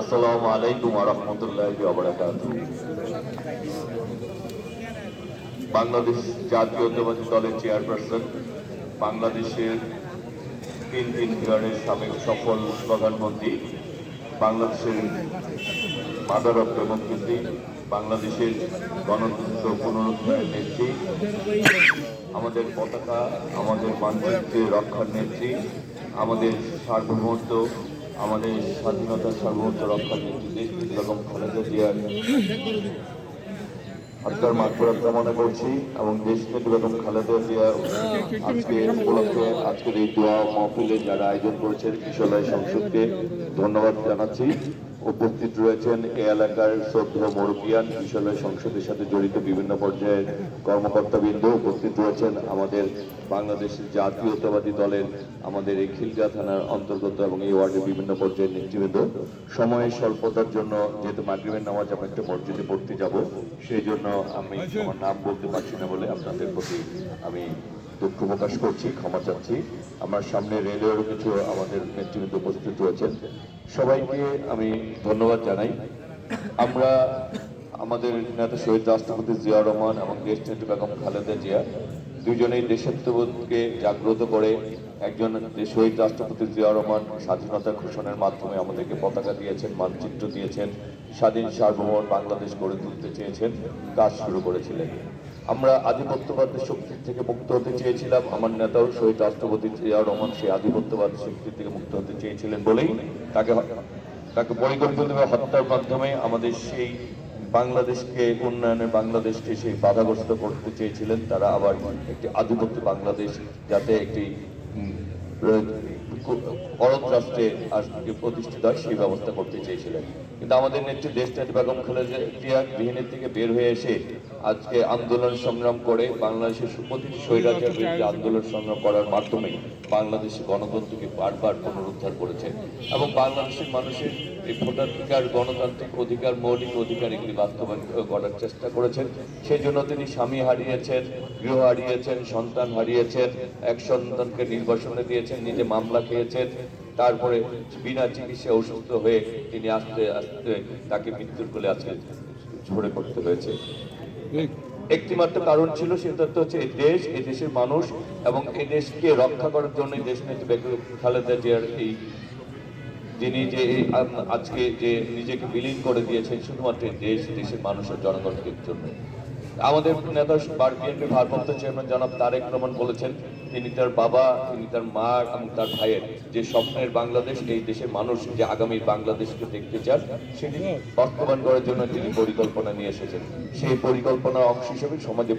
আসসালামু আলাইকুম রহমতুল্লাহ বাংলাদেশ জাতীয়তাবাদী দলের চেয়ারপারসন বাংলাদেশের তিন তিন বিহারের সাবেক সফল প্রধানমন্ত্রী, বাংলাদেশের মাদার অফ ডেমোক্রেসি বাংলাদেশের গণতন্ত্র পুনরুদ্ধারের নেত্রী, আমাদের পতাকা, আমাদের মানচিত্রের রক্ষার নেত্রী আমাদের সার্বভৌমত্ব, আমাদের স্বাধীনতার সার্বভৌমত্ব রক্ষার নেত্রী এরকম খালেদা জিয়ার হত্যার মাত্রা কামনা করছি এবং দেশ নেত্রী বেগম খালেদা জিয়া আজকে উপলক্ষে আজকের এই দোয়া মহফিলে যারা আয়োজন করেছেন কিশোরায় সংসদকে ধন্যবাদ জানাচ্ছি। উপস্থিত রয়েছেন এ এলাকার শ্রদ্ধা মরুকিয়ান কিশোরাই সংসদের সাথে জড়িত বিভিন্ন পর্যায়ের কর্মকর্তাবৃন্দ উপস্থিত রয়েছেন। আমাদের বাংলাদেশের জাতীয়তাবাদী দলের আমাদের এই খিলগা থানার অন্তর্গত এবং এই ওয়ার্ডের বিভিন্ন পর্যায়ের নেতৃবৃন্দ। সময়ের স্বল্পতার জন্য যেহেতু মাগরিবের নামাজ আমি একটা মসজিদে পড়তে যাব, সেই জন্য আমি আমার নাম বলতে পারছি না বলে আপনাদের প্রতি আমি দুঃখ প্রকাশ করছি, ক্ষমা চাচ্ছি। আমার সামনে রেলেরও কিছু আমাদের নেতৃবৃন্দ উপস্থিত রয়েছেন। সবাইকে আমি ধন্যবাদ জানাই। আমরা আমাদের নেতা শহীদ রাষ্ট্রপতি জিয়া রহমান এবং দেশ নেত্রী বেগম খালেদা জিয়া দুজনেই দেশাত্মবোধকে জাগ্রত করে একজন শহীদ রাষ্ট্রপতি জিয়া রহমান স্বাধীনতা ঘোষণার মাধ্যমে আমাদেরকে পতাকা দিয়েছেন, মানচিত্র দিয়েছেন, স্বাধীন সার্বভৌম বাংলাদেশ গড়ে তুলতে চেয়েছেন, কাজ শুরু করেছিলেন। আমরা আধিপত্যবাদের শক্তির থেকে মুক্ত হতে চেয়েছিলাম। আমার নেতাও শহীদ রাষ্ট্রপতি রহমান সেই আধিপত্যবাদ শক্তির থেকে মুক্ত হতে চেয়েছিলেন বলেই তাকে তাকে পরিকল্পিতভাবে হত্যার মাধ্যমে আমাদের সেই বাংলাদেশকে, উন্নয়নের বাংলাদেশকে সেই বাধাগ্রস্ত করতে চেয়েছিলেন। তারা আবার একটি আধিপত্য বাংলাদেশ যাতে একটি অরব রাষ্ট্রে প্রতিষ্ঠিত হয় সেই ব্যবস্থা করতে চেয়েছিলেন। কিন্তু আমাদের নেত্রী দেশ নেত্রী বেগম খালেদা জিয়া গৃহিণীর থেকে বের হয়ে এসে আজকে আন্দোলন সংগ্রাম করে বাংলাদেশের প্রতিটি স্বৈরাচার বিরুদ্ধে আন্দোলন সংগ্রাম করার মাধ্যমে বাংলাদেশের গণতন্ত্রকে বারবার পুনরুদ্ধার করেছে এবং বাংলাদেশের মানুষের এই ভোটাধিকার, গণতান্ত্রিক অধিকার, মৌলিক অধিকার এগুলি বাস্তবায়ন করার চেষ্টা করেছেন। সেই জন্য তিনি স্বামী হারিয়েছেন, গৃহ হারিয়েছেন, সন্তান হারিয়েছেন, এক সন্তানকে নির্বাসনে দিয়েছেন, নিজে মামলা খেয়েছেন। তারপরে বিনা চিকিৎসা অসুস্থ হয়ে তিনি আস্তে আস্তে তাকে মৃত্যুর কোলে আজকে ঝরে পড়তে হয়েছে। একটি মাত্র কারণ ছিল সেটা তো হচ্ছে এই দেশ এই দেশের মানুষ এবং এই দেশকে রক্ষা করার জন্য দেশ নেত্রী বেগম খালেদা জিয়ার এই যিনি যে আজকে যে নিজেকে বিলীন করে দিয়েছেন শুধুমাত্র দেশ দেশের মানুষের জনগণের জন্য। আমাদের নেতা বিএনপি ভারপ্রাপ্ত চেয়ারম্যান জনাব তারেক রহমান বলেছেন তিনি তার বাবা, তিনি তার মা এবং তার ভাইয়ের যে স্বপ্নের বাংলাদেশ, এই দেশের মানুষ যে আগামী বাংলাদেশকে দেখতে চান, সেটি বাস্তবায়ন করার জন্য তিনি পরিকল্পনা নিয়ে এসেছেন। সেই পরিকল্পনার অংশ হিসেবে সমাজে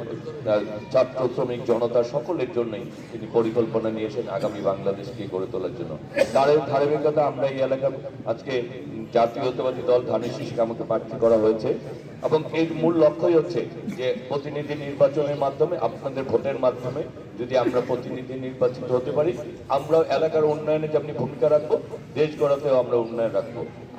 ছাত্র, শ্রমিক, জনতা সকলের জন্যই তিনি পরিকল্পনা নিয়ে এসেছেন আগামী বাংলাদেশকে গড়ে তোলার জন্য। তার ধারাবাহিকতা আমরা এই এলাকার আজকে জাতীয়তাবাদী দল ধানের শীষকে আমাকে প্রার্থী করা হয়েছে এবং এর মূল লক্ষ্যই হচ্ছে যে প্রতিনিধি নির্বাচনের মাধ্যমে, আপনাদের ভোটের মাধ্যমে যদি আমরা প্রতিনিধি নির্বাচিত হতে পারি, আমরাও এলাকার উন্নয়নে যেমনি ভূমিকা রাখব, দেশ গড়াতেও আমরা উন্নয়ন রাখব।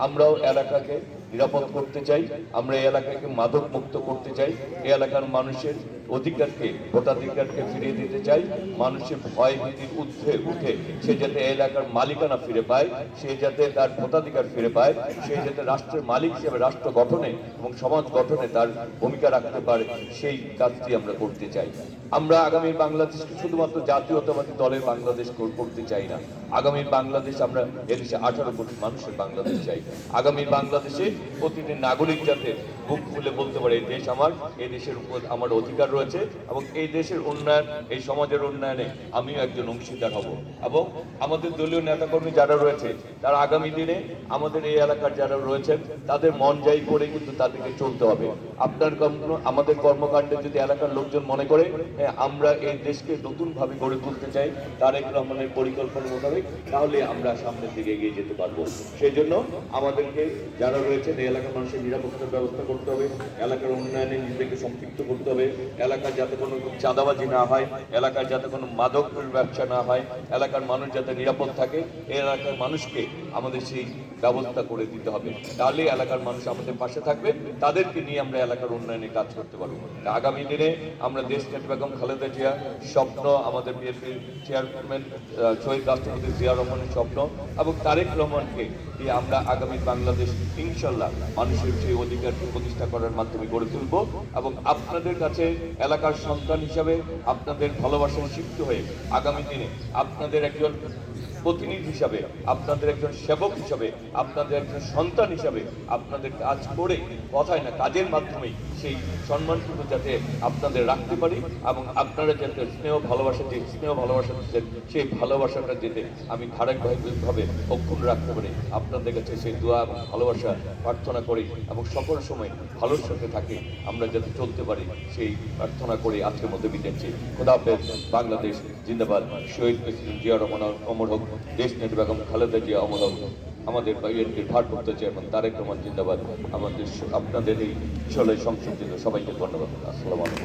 আমরাও এলাকাকে নিরাপদ করতে চাই, আমরা এই এলাকাকে মাদক মুক্ত করতে চাই, এই এলাকার মানুষের অধিকারকে, ভোটাধিকারকে ফিরিয়ে দিতে চাই। মানুষের ভয় ভীতির ঊর্ধ্বে উঠে। সে যাতে এলাকার মালিকানা ফিরে পায়, সে যাতে তার ভোটাধিকার ফিরে পায়, সে যাতে রাষ্ট্রের মালিক হিসেবে রাষ্ট্র গঠনে এবং সমাজ গঠনে তার ভূমিকা রাখতে পারে, সেই কাজটি আমরা করতে চাই। আমরা আগামী বাংলাদেশকে শুধুমাত্র জাতীয়তাবাদী দলের বাংলাদেশ করতে চাই না। আগামী বাংলাদেশ আমরা এদেশে আঠারো কোটি মানুষের বাংলাদেশ চাই। আগামী বাংলাদেশে প্রতিটি নাগরিক যাতে বুক খুলে বলতে পারে এই দেশ আমার এই দেশের উপর আমার অধিকার রয়েছে এবং এই দেশের উন্নয়ন এই সমাজের উন্নয়নে আমিও একজন অংশীদার হব। এবং আমাদের দলীয় নেতাকর্মী যারা রয়েছে তারা আগামী দিনে আমাদের এই এলাকার যারা রয়েছেন তাদের মন যাই করে কিন্তু তাদেরকে চলতে হবে। আপনার আমাদের কর্মকাণ্ডে যদি এলাকার লোকজন মনে করে হ্যাঁ, আমরা এই দেশকে নতুনভাবে গড়ে তুলতে চাই তারেক রহমানের পরিকল্পনা মোতাবেক তাহলে আমরা সামনের দিকে এগিয়ে যেতে পারব। সেই জন্য আমাদেরকে যারা রয়েছেন এই এলাকার মানুষের নিরাপত্তার ব্যবস্থা করতে হবে। এলাকার উন্নয়নে নিজেকে সম্পৃক্ত করতে হবে। এলাকার যাতে কোনো চাঁদাবাজি না হয়, এলাকার যাতে কোনো মাদক ব্যবসা না হয়, এলাকার মানুষ যাতে নিরাপদ থাকে, এলাকার মানুষকে আমাদের সেই ব্যবস্থা করে দিতে হবে। তাহলে এলাকার মানুষ আমাদের পাশে থাকবে। তাদেরকে নিয়ে আমরা এলাকার উন্নয়নে কাজ করতে পারব। আগামী দিনে আমরা দেশ নেত্রী বেগম খালেদা জিয়া স্বপ্ন, আমাদের বিএনপির চেয়ারম্যান শহীদ রাষ্ট্রপতি জিয়া রহমানের স্বপ্ন এবং তারেক রহমানকে দিয়ে আমরা আগামী বাংলাদেশ ইনশাল্লাহ মানুষের সেই অধিকার প্রতিষ্ঠা করার মাধ্যমে গড়ে তুলব এবং আপনাদের কাছে এলাকার সন্তান হিসাবে আপনাদের ভালোবাসায় শিখতে হয়ে আগামী দিনে আপনাদের একজন প্রতিনিধি হিসাবে, আপনাদের একজন সেবক হিসাবে, আপনাদের একজন সন্তান হিসাবে আপনাদের কাজ করে, কথায় না কাজের মাধ্যমেই সেই সম্মানটুকু যাতে আপনাদের রাখতে পারি এবং আপনারা যাতে স্নেহ ভালোবাসা যে স্নেহ ভালোবাসা দিচ্ছেন, সেই ভালোবাসাটা যেতে আমি ধারাবাহিকভাবে অক্ষুণ্ণ রাখতে পারি। আপনাদের কাছে সেই দোয়া এবং ভালোবাসা প্রার্থনা করি এবং সকল সময় ভালোর সাথে থাকে, আমরা যাতে চলতে পারি সেই প্রার্থনা করে আজকের মধ্যে বিদাচ্ছি খোদা বাংলাদেশ জিন্দাবাদ। শহীদ প্রেসিডেন্ট জিয়া রহমান, অমর হোক। দেশ নেট বেগম খালেদা জিয়া অমর আমাদের বিএনপির ভারপ্রাপ্ত চেয়ারম্যান তারেক রহমান জিন্দাবাদ আমাদের আপনাদের এই বিষয়ে সংসদ সবাইকে ধন্যবাদ। আসসালামু আলাইকুম।